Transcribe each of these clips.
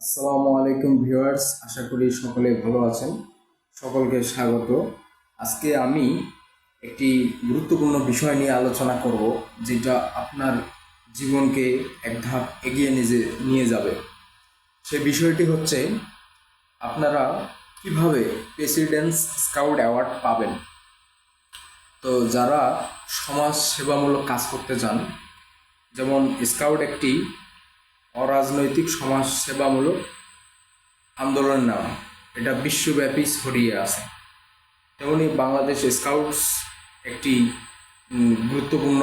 আসসালামু আলাইকুম ভিউয়ার্স, আশা করি সকলে ভালো আছেন। সকলকে স্বাগত। আজকে আমি একটি গুরুত্বপূর্ণ বিষয় নিয়ে আলোচনা করব, যেটা আপনার জীবনকে এক ধাপ এগিয়ে নিজে নিয়ে যাবে। সে বিষয়টি হচ্ছে, আপনারা কীভাবে প্রেসিডেন্স স্কাউট অ্যাওয়ার্ড পাবেন? তো যারা সমাজ সেবামূলক কাজ করতে চান, যেমন স্কাউট একটি অরাজনৈতিক সমাজ সেবামূলক আন্দোলন নেওয়া। এটা বিশ্বব্যাপী ছড়িয়ে আছে। তেমনি বাংলাদেশ স্কাউটস একটি গুরুত্বপূর্ণ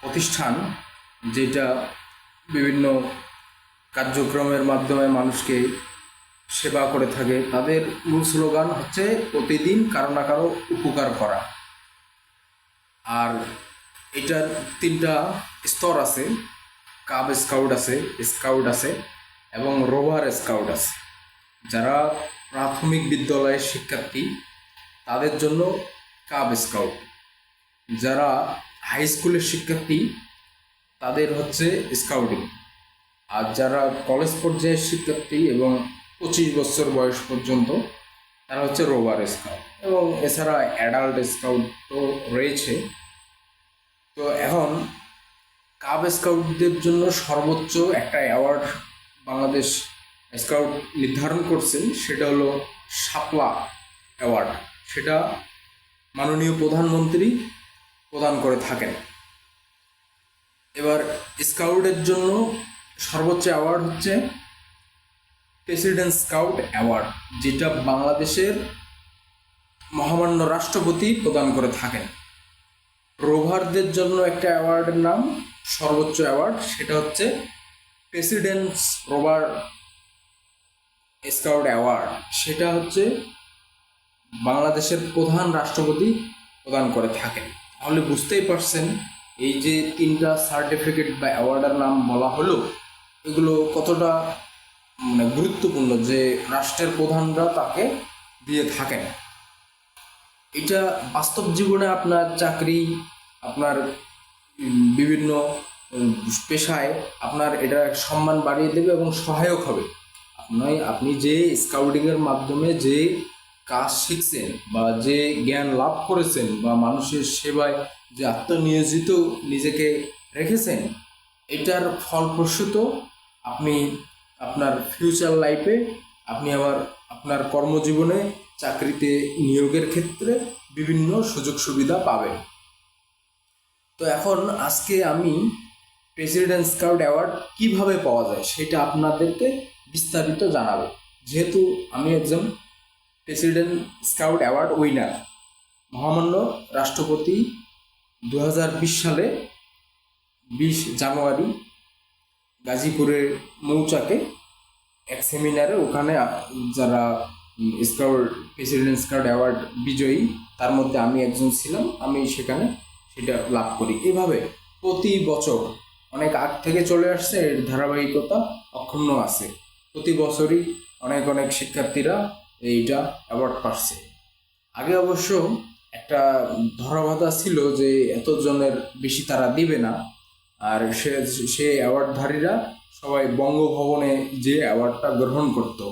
প্রতিষ্ঠান যেটা বিভিন্ন কার্যক্রমের মাধ্যমে মানুষকে সেবা করে থাকে। তাদের মূল স্লোগান হচ্ছে প্রতিদিন কারও না কারও উপকার করা। আর এটার তিনটা স্তর আছে। কাব স্কাউট আছে স্কাউট আছে এবং রোভার স্কাউট আছে। যারা প্রাথমিক বিদ্যালয়ের শিক্ষার্থী, তাদের জন্য কাব স্কাউট। যারা হাই স্কুলের শিক্ষার্থী, তাদের হচ্ছে স্কাউটিং। আর যারা কলেজ পর্যায়ের শিক্ষার্থী এবং পঁচিশ বছর বয়স পর্যন্ত, তারা হচ্ছে রোভার স্কাউট। এবং এছাড়া অ্যাডাল্ট স্কাউট তো রয়েছে। তো এখন কাব স্কাউটদের জন্য সর্বোচ্চ একটা অ্যাওয়ার্ড বাংলাদেশ স্কাউট নির্ধারণ করছেন, সেটা হলো সাপলা অ্যাওয়ার্ড। সেটা মাননীয় প্রধানমন্ত্রী প্রদান করে থাকেন। এবার স্কাউটের জন্য সর্বোচ্চ অ্যাওয়ার্ড হচ্ছে প্রেসিডেন্ট স্কাউট অ্যাওয়ার্ড, যেটা বাংলাদেশের মহামান্য রাষ্ট্রপতি প্রদান করে থাকেন। রোভারদের জন্য একটা অ্যাওয়ার্ডের নাম সর্বোচ্চ অ্যাওয়ার্ড সেটা হচ্ছে প্রেসিডেন্টস রোভার স্কাউট অ্যাওয়ার্ড সেটা হচ্ছে বাংলাদেশের প্রধান রাষ্ট্রপতি প্রদান করে থাকেন। তাহলে বুঝতেই পারছেন, এই যে তিনটা সার্টিফিকেট বা অ্যাওয়ার্ডের নাম বলা হলো, এগুলো কতটা মানে গুরুত্বপূর্ণ যে রাষ্ট্রের প্রধানরা তাকে দিয়ে থাকেন। এটা বাস্তব জীবনে আপনার চাকরি, আপনার বিভিন্ন পেশায় আপনার এটা এক সম্মান বাড়িয়ে দেবে এবং সহায়ক হবে। আপনি আপনি যে স্কাউটিংয়ের মাধ্যমে যে কাজ শিখছেন বা যে জ্ঞান লাভ করেছেন বা মানুষের সেবায় যে আত্মনিয়োজিত নিজেকে রেখেছেন, এটার ফলপ্রসূত আপনি আপনার ফিউচার লাইফে আপনি আবার আপনার কর্মজীবনে চাকরিতে নিয়োগের ক্ষেত্রে বিভিন্ন সুযোগ সুবিধা পাবেন। তো এখন আজকে আমি প্রেসিডেন্ট স্কাউট অ্যাওয়ার্ড কীভাবে পাওয়া যায় সেটা আপনাদেরকে বিস্তারিত জানাব। যেহেতু আমি একজন প্রেসিডেন্ট স্কাউট অ্যাওয়ার্ড উইনার মহামান্য রাষ্ট্রপতি দু হাজার বিশ সালে বিশ জানুয়ারি গাজীপুরের মৌচাকে এক সেমিনারে ওখানে যারা স্কাউট প্রেসিডেন্ট স্কাউট অ্যাওয়ার্ড বিজয়ী, তার মধ্যে আমি একজন ছিলাম। আমি সেখানে সেটা লাভ করি। এভাবে প্রতি বছর অনেক আগ থেকে চলে আসছে, এর ধারাবাহিকতা অক্ষুণ্ণ আছে। প্রতি বছরই অনেক অনেক শিক্ষার্থীরা এইটা অ্যাওয়ার্ড পাচ্ছে। আগে অবশ্য একটা ধরাবাধা ছিল যে এতজনের বেশি তারা দিবে না, আর সে সে অ্যাওয়ার্ডধারীরা সবাই বঙ্গভবনে যে অ্যাওয়ার্ডটা গ্রহণ করতো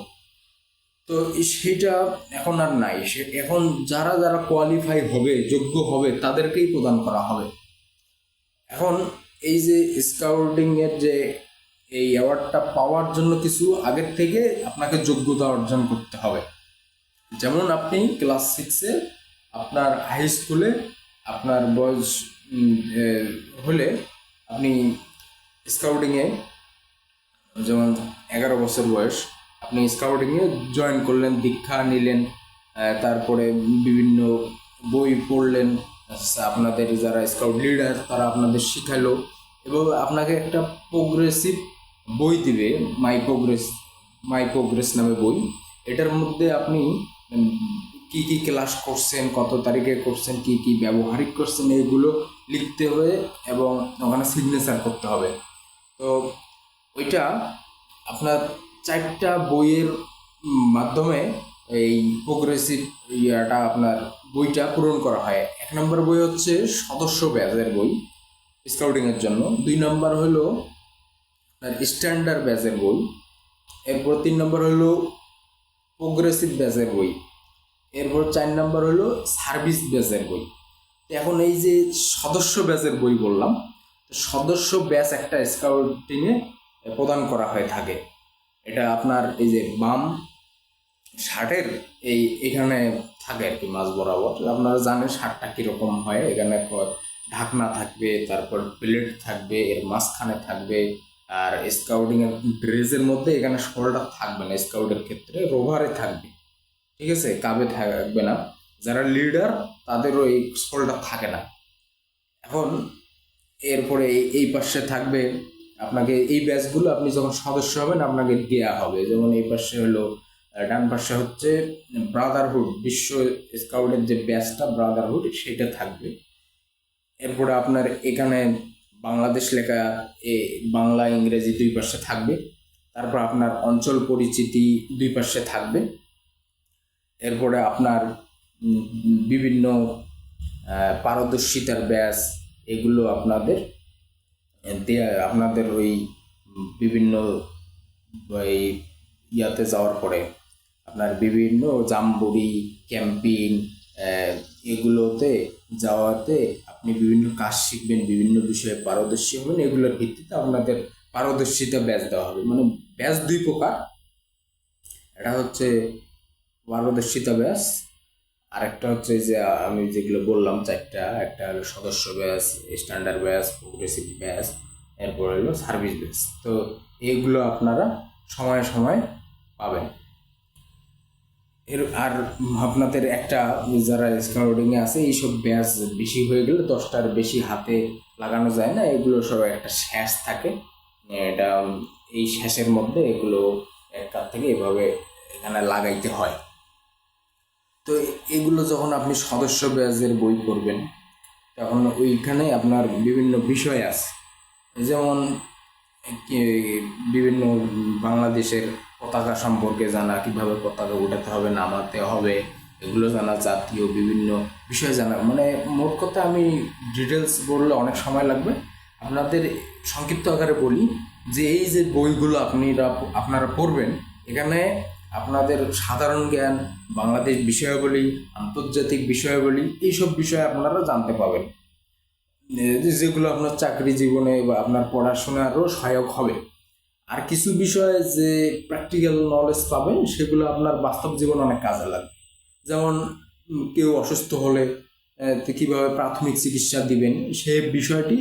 তো সেটা এখন আর নাই। সে এখন যারা যারা কোয়ালিফাই হবে, যোগ্য হবে, তাদেরকেই প্রদান করা হবে। এখন এই যে স্কাউটিং এর যে এই অ্যাওয়ার্ডটা পাওয়ার জন্য কিছু আগের থেকে আপনাকে যোগ্যতা অর্জন করতে হবে। যেমন আপনি ক্লাস সিক্সে আপনার হাই স্কুলে আপনার বয়স হলে আপনি স্কাউটিংয়ে যেমন এগারো বছর বয়স আপনি স্কাউটিংয়ে জয়েন করলেন দীক্ষা নিলেন তারপরে বিভিন্ন বই পড়লেন। আচ্ছা, আপনাদের যারা স্কাউট লিডার তারা আপনাদের শিখালো। এবং আপনাকে একটা প্রোগ্রেসিভ বই দিবে মাই প্রোগ্রেস মাই প্রোগ্রেস নামে বই। এটার মধ্যে আপনি কি কি ক্লাস করছেন কত তারিখে করছেন কি কি ব্যবহারিক করছেন এগুলো লিখতে হবে এবং ওখানে সিগনেচার করতে হবে। তো ওইটা আপনার চারটা বইয়ের মাধ্যমে এই প্রোগ্রেসিভ ইয়াটা আপনার বইটা পূরণ করা হয়। এক নম্বর বই হচ্ছে সদস্য ব্যাজের বই স্কাউটিংয়ের জন্য। দুই নম্বর হলো আপনার স্ট্যান্ডার্ড ব্যাজের বই। এরপর তিন নম্বর হলো প্রোগ্রেসিভ ব্যাচের বই। এরপর চার নম্বর হলো সার্ভিস ব্যাচের বই। এখন এই যে সদস্য ব্যাচের বই বললাম সদস্য ব্যাচ একটা স্কাউটিংয়ে প্রদান করা হয়ে থাকে। এটা আপনার এই যে বাম শার্টের এই এখানে থাকে আর কি মাঝ বরাবর। আপনারা জানেন শার্টটা কীরকম হয়। এখানে ঢাকনা থাকবে, তারপর প্লেট থাকবে, এর মাঝখানে থাকবে, আর স্কাউটিং এর ড্রেসের মধ্যে এখানে শোল্ডার থাকবে না স্কাউটের ক্ষেত্রে, রোভারে থাকবে। ঠিক আছে? কাবে থাকবে না। যারা লিডার তাদেরও এই শোল্ডার থাকে না। এখন এরপরে এই পাশে থাকবে আপনাকে এই ব্যাচগুলো আপনি যখন সদস্য হবেন, আপনাকে দেয়া হবে। যেমন এই পাশে হলো ডান পাশে হচ্ছে ব্রাদারহুড বিশ্ব স্কাউটের যে ব্যাচটা ব্রাদারহুড সেটা থাকবে। এরপরে আপনার এখানে বাংলাদেশ লেখা এ, বাংলা, ইংরেজি দুই পাশে থাকবে। তারপর আপনার অঞ্চল পরিচিতি দুই পাশে থাকবে। এরপরে আপনার বিভিন্ন পারদর্শিতার ব্যাস এগুলো আপনাদের আপনাদের ওই বিভিন্ন, ওই ইয়াতে যাওয়ার পরে আপনার বিভিন্ন জাম্বুরি, ক্যাম্পিং এগুলোতে যাওয়াতে আপনি বিভিন্ন কাজ শিখবেন, বিভিন্ন বিষয়ে পারদর্শী হবেন। এগুলোর ভিত্তিতে আপনাদের পারদর্শিতা ব্যাচ দেওয়া হবে। মানে ব্যাচ দুই প্রকার। এটা হচ্ছে পারদর্শিতা ব্যাচ আরেকটা হচ্ছে যে আমি যেগুলো বললাম, চারটা, একটা হলো সদস্য ব্যাস স্ট্যান্ডার্ড ব্যাস প্রোগ্রেসিভ ব্যাস, এরপর হলো সার্ভিস ব্যাস। তো এগুলো আপনারা সময়ে সময় পাবেন। এর, আর আপনাদের একটা, যারা স্কাউটিংয়ে আছে, এইসব ব্যাস বেশি হয়ে গেলে দশটার বেশি হাতে লাগানো যায় না, এগুলো সব একটা শ্যাস থাকে। এটা এই শ্যাসের মধ্যে এগুলো এক থেকে এভাবে এখানে লাগাইতে হয়। তো এগুলো যখন আপনি সদস্য ব্যাচের বই পড়বেন, তখন ওইখানে আপনার বিভিন্ন বিষয় আছে। যেমন বিভিন্ন বাংলাদেশের পতাকা সম্পর্কে জানা, কীভাবে পতাকা উঠাতে হবে, নামাতে হবে, এগুলো জানা, জাতীয় বিভিন্ন বিষয় জানা। মানে মোট কথা আমি ডিটেলস বললে অনেক সময় লাগবে। আপনাদের সংক্ষিপ্ত আকারে বলি যে এই যে বইগুলো আপনারা আপনারা পড়বেন, এখানে আপনাদের সাধারণ জ্ঞান, বাংলাদেশ বিষয়াবলী, আন্তর্জাতিক বিষয়াবলী, এইসব বিষয়ে আপনারা জানতে পাবেন। যেগুলো আপনার চাকরি জীবনে বা আপনার পড়াশোনারও সহায়ক হবে। আর কিছু বিষয়ে যে প্র্যাকটিক্যাল নলেজ পাবেন, সেগুলো আপনার বাস্তব জীবনে অনেক কাজে লাগবে। যেমন কেউ অসুস্থ হলে কীভাবে প্রাথমিক চিকিৎসা দিবেন, সে বিষয়টি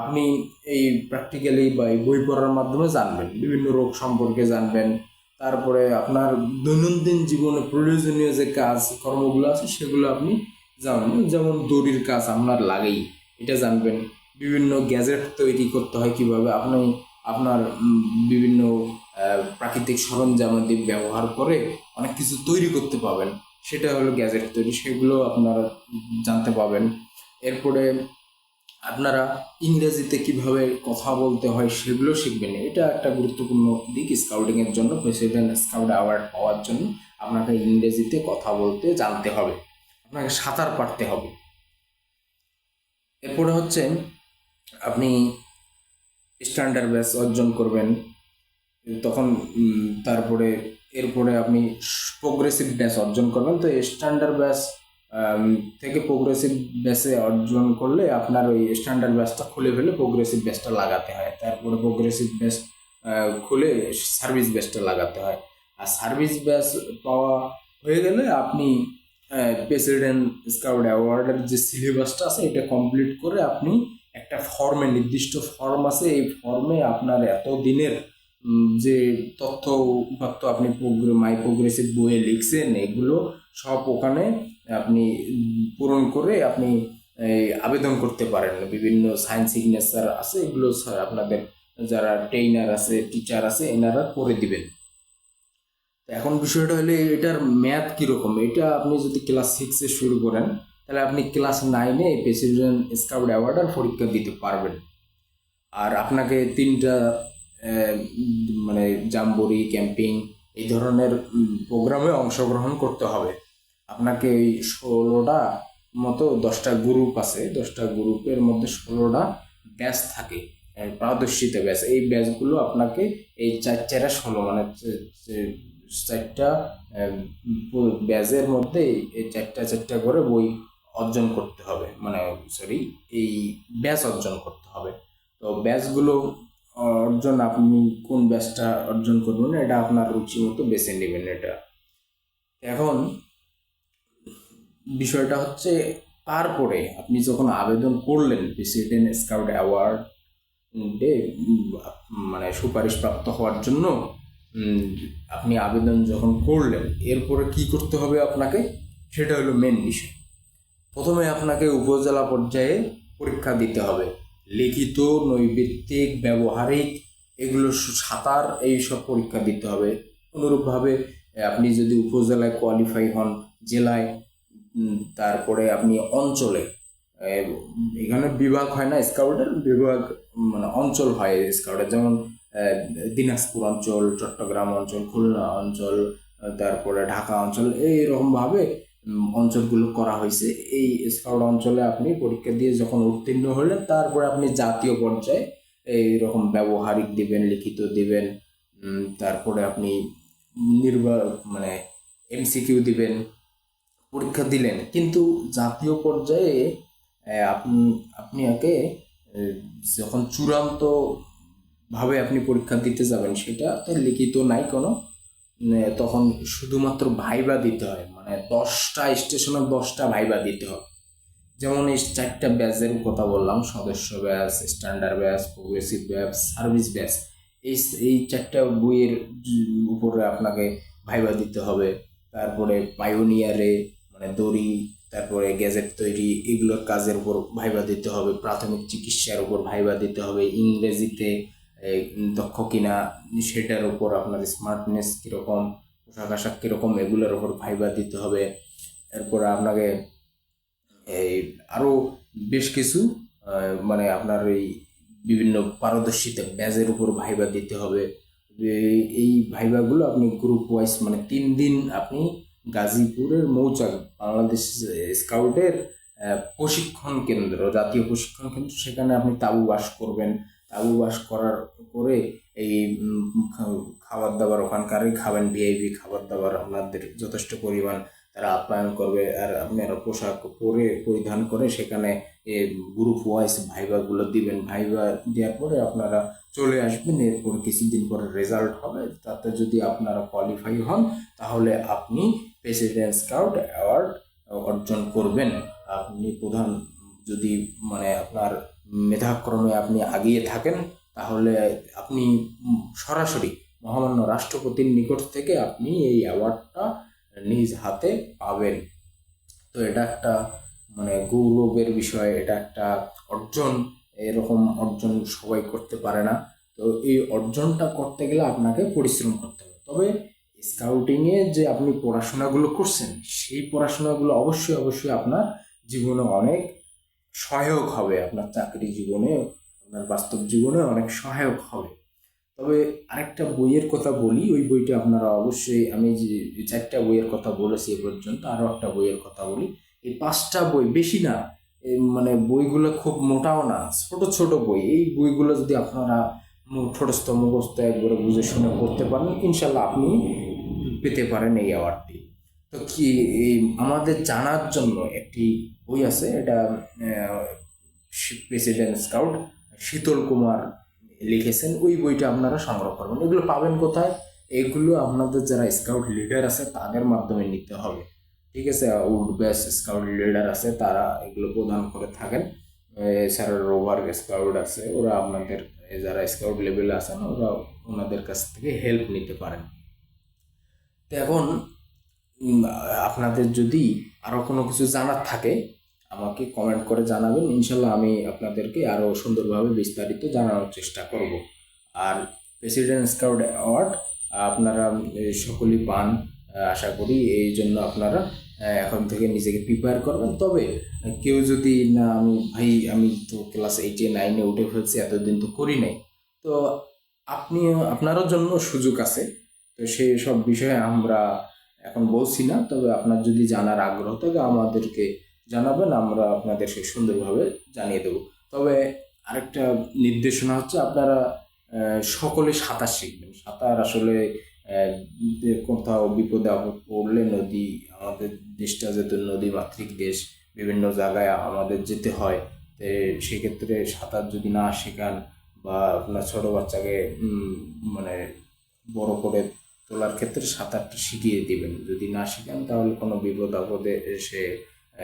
আপনি এই প্র্যাকটিক্যালি বা এই বই পড়ার মাধ্যমে জানবেন। বিভিন্ন রোগ সম্পর্কে জানবেন তারপরে আপনার দৈনন্দিন জীবনে প্রয়োজনীয় যে কাজ, কর্মগুলো আছে, সেগুলো আপনি জানবেন যেমন দড়ির কাজ আপনার লাগেই, এটা জানবেন। বিভিন্ন গ্যাজেট তৈরি করতে হয় কীভাবে। আপনি আপনার বিভিন্ন প্রাকৃতিক সরঞ্জামাদি ব্যবহার করে অনেক কিছু তৈরি করতে পাবেন সেটা হলো গ্যাজেট তৈরি, সেগুলো আপনারা জানতে পাবেন এরপরে আপনারা ইংরেজিতে কীভাবে কথা বলতে হয় সেগুলো শিখবেন। এটা একটা গুরুত্বপূর্ণ দিক স্কাউটিংয়ের জন্য প্রেসিডেন্ট স্কাউট অ্যাওয়ার্ড পাওয়ার জন্য আপনাকে ইংরেজিতে কথা বলতে জানতে হবে। আপনাকে সাঁতার পারতে হবে। এরপরে হচ্ছে আপনি স্ট্যান্ডার্ড ব্যাচ অর্জন করবেন। তখন তারপরে, এরপরে আপনি প্রোগ্রেসিভ ব্যাচ অর্জন করবেন। তো স্ট্যান্ডার্ড ব্যাচ থেকে প্রোগ্রেসিভ ব্যাচে অর্জন করলে আপনার ওই স্ট্যান্ডার্ড ব্যাচটা খুলে ফেলে প্রোগ্রেসিভ ব্যাচটা লাগাতে হয়। তারপরে প্রোগ্রেসিভ ব্যাচ খুলে সার্ভিস ব্যাচটা লাগাতে হয়। আর সার্ভিস ব্যাচ পাওয়া হয়ে গেলে আপনি প্রেসিডেন্ট স্কাউট অ্যাওয়ার্ডের যে সিলেবাসটা আছে, এটা কমপ্লিট করে আপনি একটা ফর্মে নির্দিষ্ট ফর্ম আছে। এই ফর্মে আপনার এত দিনের যে তথ্য উপাত্ত আপনি মাই প্রোগ্রেসিভ বইয়ে লিখছেন, এগুলো সব ওখানে আপনি পূরণ করে আপনি আবেদন করতে পারেন। বিভিন্ন সায়েন্স সিগনেচার আছে, এগুলো স্যার আপনাদের যারা ট্রেনার আছে টিচার আছে, এনারা করে দিবেন। এখন বিষয়টা হলে এটার ম্যাথ কীরকম? এটা আপনি যদি ক্লাস সিক্সে শুরু করেন, তাহলে আপনি ক্লাস নাইনে প্রেসিডেন্ট স্কাউট অ্যাওয়ার্ডের পরীক্ষা দিতে পারবেন। আর আপনাকে তিনটা মানে জাম্বুরি, ক্যাম্পিং এই ধরনের প্রোগ্রামে অংশগ্রহণ করতে হবে। আপনাকে ওই ষোলোটা মতো দশটা গ্রুপ আছে, দশটা গ্রুপের মধ্যে ষোলোটা ব্যাচ থাকে পারদর্শিতা ব্যাচ এই ব্যাচগুলো আপনাকে এই চার চারা ষোলো মানে চারটা ব্যাচের মধ্যে এই চারটা চারটা করে বই অর্জন করতে হবে। মানে সরি এই ব্যাচ অর্জন করতে হবে। তো ব্যাচগুলো অর্জন আপনি কোন ব্যাচটা অর্জন করবেন, এটা আপনার রুচি মতো বেছে নেবেন এটা। এখন বিষয়টা হচ্ছে তারপরে আপনি যখন আবেদন করলেন প্রেসিডেন্ট স্কাউট অ্যাওয়ার্ড ডে মানে সুপারিশপ্রাপ্ত হওয়ার জন্য আপনি আবেদন যখন করলেন, এরপরে কি করতে হবে আপনাকে? সেটা হলো মেন বিষয়। প্রথমে আপনাকে উপজেলা পর্যায়ে পরীক্ষা দিতে হবে। লিখিত, নৈবিত্তিক, ব্যবহারিক, এগুলো সাঁতার, এই সব পরীক্ষা দিতে হবে। অনুরূপভাবে, আপনি যদি উপজেলায় কোয়ালিফাই হন, জেলায় তারপরে আপনি অঞ্চলে এখানে বিভাগ হয় না স্কাউটের, বিভাগ মানে অঞ্চল হয় স্কাউটের, যেমন দিনাজপুর অঞ্চল, চট্টগ্রাম অঞ্চল, খুলনা অঞ্চল, তারপরে ঢাকা অঞ্চল, এইরকমভাবে অঞ্চলগুলো করা হয়েছে। এই স্কাউট অঞ্চলে আপনি পরীক্ষা দিয়ে যখন উত্তীর্ণ হলেন, তারপরে আপনি জাতীয় পর্যায়ে এইরকম ব্যবহারিক দিবেন, লিখিত দিবেন তারপরে আপনি নির্বা মানে এমসিকিউ দিবেন পরীক্ষা দিলেন। কিন্তু জাতীয় পর্যায়ে আপনি আগে যখন চূড়ান্ত ভাবে আপনি পরীক্ষা দিতে যাবেন, সেটা তো লিখিত নাই কোনো তখন শুধুমাত্র ভাইবা দিতে হয়। মানে দশটা স্টেশনে দশটা ভাইবা দিতে হয়। যেমন এই চারটা ব্যাচের কথা বললাম, সদস্য batch, standard batch, progressive batch, service batch, এই এই চারটা বইয়ের উপরে আপনাকে ভাইবা দিতে হবে। তারপরে পায়োনিয়ারে মানে দড়ি, তারপরে গ্যাজেট তৈরি, এগুলোর কাজের উপর ভাইবা দিতে হবে, প্রাথমিক চিকিৎসার উপর ভাইবা দিতে হবে, ইংরেজিতে দক্ষ কিনা, সেটার উপর আপনার স্মার্টনেস কীরকম, পোশাক আশাক কীরকম, এগুলোর উপর ভাইবা দিতে হবে। এরপর আপনাকে এই আরও বেশ কিছু মানে আপনার এই বিভিন্ন পারদর্শিতা, ব্যাজের উপর ভাইবা দিতে হবে। এই ভাইবাগুলো আপনি গ্রুপ ওয়াইজ মানে তিন দিন আপনি গাজীপুরের মৌচাক, বাংলাদেশ স্কাউটের প্রশিক্ষণ কেন্দ্র, জাতীয় প্রশিক্ষণ কেন্দ্র। সেখানে আপনি তাবু বাস করবেন। তাবু বাস করার, করে এই খাবার দাবার ওখানকারই খাবেন, ভিআইপি খাবার দাবার আপনাদের যথেষ্ট পরিমাণ তারা আপ্যায়ন করবে। আর আপনি আপনারা পোশাক পরে পরিধান করে সেখানে গ্রুপ ওয়াইজ ভাইবাগুলো দিবেন। ভাইবা দেওয়ার পরে আপনারা চলে আসবেন, এরপর কিছুদিন পরে রেজাল্ট হবে। তাতে যদি আপনারা কোয়ালিফাই হন, তাহলে আপনি প্রেসিডেন্ট স্কাউট অ্যাওয়ার্ড অর্জন করবেন। আপনি প্রধান, যদি মানে আপনার মেধাক্রমে আপনি আগিয়ে থাকেন, তাহলে আপনি সরাসরি মহামান্য রাষ্ট্রপতির নিকট থেকে আপনি এই অ্যাওয়ার্ডটা নিজ হাতে পাবেন। তো এটা একটা মানে গৌরবের বিষয়, এটা একটা অর্জন এরকম অর্জন সবাই করতে পারে না। তো এই অর্জনটা করতে গেলে আপনাকে পরিশ্রম করতে হবে। তবে স্কাউটিংয়ে যে আপনি পড়াশোনাগুলো করছেন, সেই পড়াশোনাগুলো অবশ্যই অবশ্যই আপনার জীবনে অনেক সহায়ক হবে। আপনার চাকরি জীবনে, আপনার বাস্তব জীবনে অনেক সহায়ক হবে। তবে আরেকটা বইয়ের কথা বলি। ওই বইটা আপনারা অবশ্যই, আমি যে চারটা বইয়ের কথা বলেছি এ পর্যন্ত, আরও একটা বইয়ের কথা বলি। এই পাঁচটা বই, বেশি না মানে বইগুলো খুব মোটাও না, ছোট ছোট বই। এই বইগুলো যদি আপনারা ছোটস্থ মুখস্থ একবারে বুঝে শুনে পড়তে পারেন, ইনশাল্লাহ আপনি পেতে পারেন এই অ্যাওয়ার্ডটি তো কি, এই আমাদের জানার জন্য একটি বই আছে, এটা প্রেসিডেন্ট স্কাউট, শীতল কুমার লিখেছেন, ওই বইটা আপনারা সংগ্রহ করবেন। এগুলো পাবেন কোথায়? এগুলো আপনাদের যারা স্কাউট লিডার আছে, তাদের মাধ্যমে নিতে হবে। ঠিক আছে, উড ব্যাস স্কাউট লিডার আছে, তারা এগুলো প্রদান করে থাকেন। এছাড়া রোভার স্কাউট আছে, ওরা আপনাদের যারা স্কাউট লেভেলে আছেন, ওরা ওনাদের কাছ থেকে হেল্প নিতে পারেন। তো এখন আপনাদের যদি আরও কোনো কিছু জানার থাকে, আমাকে কমেন্ট করে জানাবেন। ইনশাল্লাহ আমি আপনাদেরকে আরও সুন্দরভাবে বিস্তারিত জানানোর চেষ্টা করব। আর প্রেসিডেন্ট স্কাউট অ্যাওয়ার্ড আপনারা সকলেই পান, আশা করি, এই জন্য আপনারা এখন থেকে নিজেকে প্রিপেয়ার করবেন। তবে কেউ যদি, না, আমি, ভাই, আমি তো ক্লাস এইটে নাইনে উঠে ফেলছি, এতদিন তো করি নাই। তো আপনি আপনারও জন্য সুযোগ আছে। তো সেই সব বিষয়ে আমরা এখন বলছি না। তবে আপনার যদি জানার আগ্রহ থাকে, আমাদেরকে জানাবেন। আমরা আপনাদের সেই সুন্দরভাবে জানিয়ে দেবো। তবে আরেকটা নির্দেশনা হচ্ছে, আপনারা সকলে সাঁতার শিখবেন। সাঁতার আসলে কোথাও বিপদে আপদ পড়লে, নদী আমাদের দেশটা যেহেতু নদী মাতৃক দেশ, বিভিন্ন জায়গায় আমাদের যেতে হয় সেক্ষেত্রে সাঁতার যদি না শেখান বা আপনার ছোট বাচ্চাকে মানে বড় করে তোলার ক্ষেত্রে সাঁতারটা শিখিয়ে দিবেন। যদি না শেখান তাহলে কোনো বিপদ আপদে এসে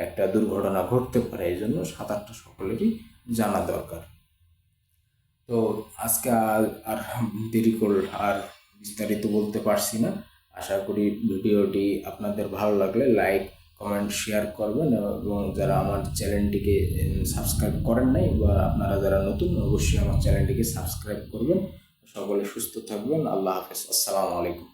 একটা দুর্ঘটনা ঘটতে পারে, এই জন্য সাঁতারটা সকলেরই জানা দরকার। তো আজকে আর দেরি কর, আর বিস্তারিত বলতে পারছি না। আশা করি ভিডিওটি আপনাদের ভালো লাগলে লাইক, কমেন্ট, শেয়ার করবেন এবং যারা আমার চ্যানেলটিকে সাবস্ক্রাইব করেন নাই বা আপনারা যারা নতুন, অবশ্যই আমার চ্যানেলটিকে সাবস্ক্রাইব করবেন। সকলে সুস্থ থাকবেন। আল্লাহ হাফেজ। আসসালামু আলাইকুম।